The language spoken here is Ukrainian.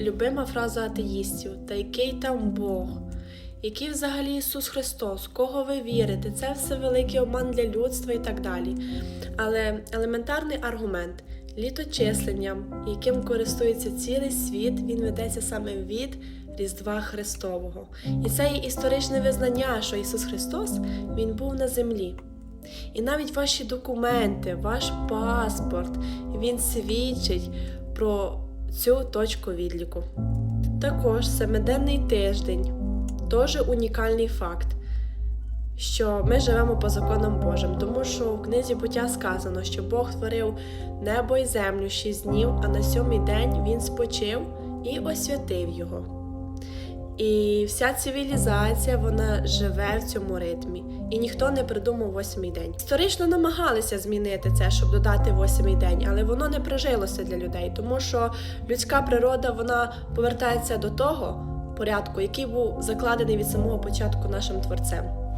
Любима фраза атеїстів, та який там Бог, який взагалі Ісус Христос, кого ви вірите, це все великий обман для людства і так далі. Але елементарний аргумент літочисленням, яким користується цілий світ, він ведеться саме від Різдва Христового. І це є історичне визнання, що Ісус Христос Він був на землі. І навіть ваші документи, ваш паспорт, він свідчить про цю точку відліку. Також семиденний тиждень теж унікальний факт, що ми живемо по законам Божим, тому що в книзі буття сказано, що Бог творив небо і землю шість днів, а на сьомий день він спочив і освятив його. І вся цивілізація вона живе в цьому ритмі, і ніхто не придумав восьмий день. Історично намагалися змінити це, щоб додати восьмий день, але воно не прижилося для людей, тому що людська природа вона повертається до того порядку, який був закладений від самого початку нашим творцем.